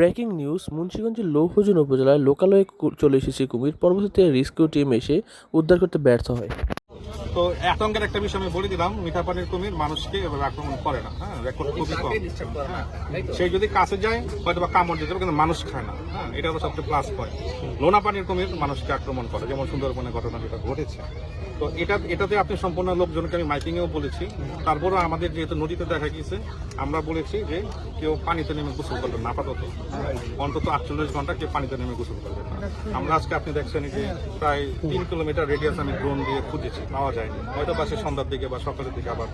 Breaking news, মুন্সিগঞ্জের লৌহজন উপজেলায় লোকালয়ে চলে এসেছে কুমির। পরবর্তীতে রেস্কিউ টিম এসে উদ্ধার করতে ব্যর্থ হয়। তো আতঙ্কের একটা বিষয় আমি বলে দিলাম মিঠা পানির কুমির মানুষকে এভাবে আক্রমণ করে না। হ্যাঁ রেকর্ড খুবই কম। হ্যাঁ সেই যদি কাছে যায় হয়তো বা কামড় দিতে কিন্তু মানুষ খায় না। হ্যাঁ এটা হলো সবচেয়ে প্লাস পয়েন্ট লোনা পানির কুমির মানুষকে আক্রমণ করে যেমন সুন্দরবনের ঘটনা যেটা ঘটেছে। তো এটা এটাতে আপনি সম্পূর্ণ লোকজনকে আমি মাইকিংয়েও বলেছি। তারপরও আমাদের যেহেতু নদীতে দেখা গিয়েছে আমরা বলেছি যে কেউ পানিতে নেমে গোসল করবেন না আপাতত। অন্তত আটচল্লিশ ঘণ্টা কেউ পানিতে নেমে গোসল করবে না। আমরা আজকে আপনি দেখছেন যে প্রায় তিন কিলোমিটার রেডিয়াস আমি ড্রোন দিয়ে খুঁজেছি পাওয়া যায়নি। হয়তো বা সে সন্ধ্যার দিকে বা সকালের দিকে আবার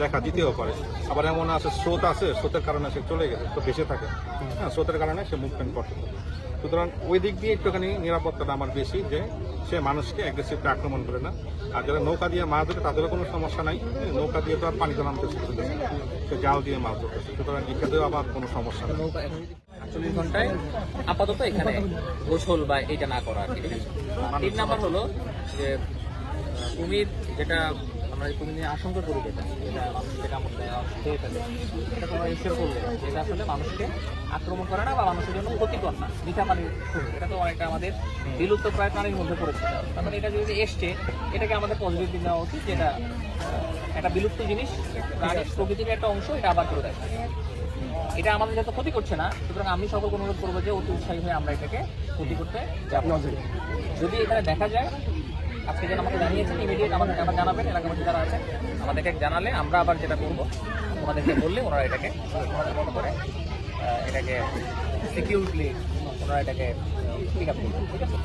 দেখা দিতেও পারে। আবার এমন আছে, স্রোত আছে, স্রোতের কারণে সে চলে গেছে, তো ভেসে থাকে। হ্যাঁ স্রোতের কারণে সে মুভমেন্ট করতে সুতরাং ওই দিক দিয়ে একটুখানি নিরাপত্তাটা আমার বেশি, যে সে মানুষকে অ্যাগ্রেসিভলি আক্রমণ করে না। আর যারা নৌকা দিয়ে মাছ ধরে তাদেরও কোনো সমস্যা নাই। নৌকা দিয়ে তো আর পানিতে নামতে শিখতে সে জাল দিয়ে মাছ ধরতেছে। সুতরাং এটাতেও আবার কোনো সমস্যা নেই। ঘন্টায় আপাতত এখানে গোসল বা এটা না করা আর কি। তিন নাম্বার হলো যে কুমির যেটা আমরা কুমির নিয়ে আশঙ্কা করি যেটা যেটা মানুষকে কামড় দেয় খেয়ে ফেলে এটা কোনো এসে করলে যেটা আসলে মানুষকে আক্রমণ করে না বা মানুষের জন্য ক্ষতিকর না। মিঠা পানির কুমির এটা তো অনেকটা আমাদের বিলুপ্ত প্রায় প্রাণীর মধ্যে পড়েছে। তার মানে এটা যদি এসছে এটাকে আমাদের পজিটিভ দিন দেওয়া উচিত যেটা একটা বিলুপ্ত জিনিস প্রাণীর প্রকৃতির একটা অংশ এটা আবার করে দেয়। এটা আমাদের যত ক্ষতি করছে না সুতরাং আমি সকলকে অনুরোধ করব যে অতি উৎসাহী হয়ে আমরা এটাকে ক্ষতি করতে যাব। যদি এখানে দেখা যায় আজকে যেন আমাকে জানিয়েছেন ইমিডিয়েট আমাদের আবার জানাবেন, এলাকাবাসী যারা আছে আমাদেরকে জানালে আমরা আবার যেটা করব ওনাদেরকে বললে ওনারা এটাকে মনে করে এটাকে সিকিউরলি ওনারা এটাকে পিক আপ করবেন, ঠিক আছে?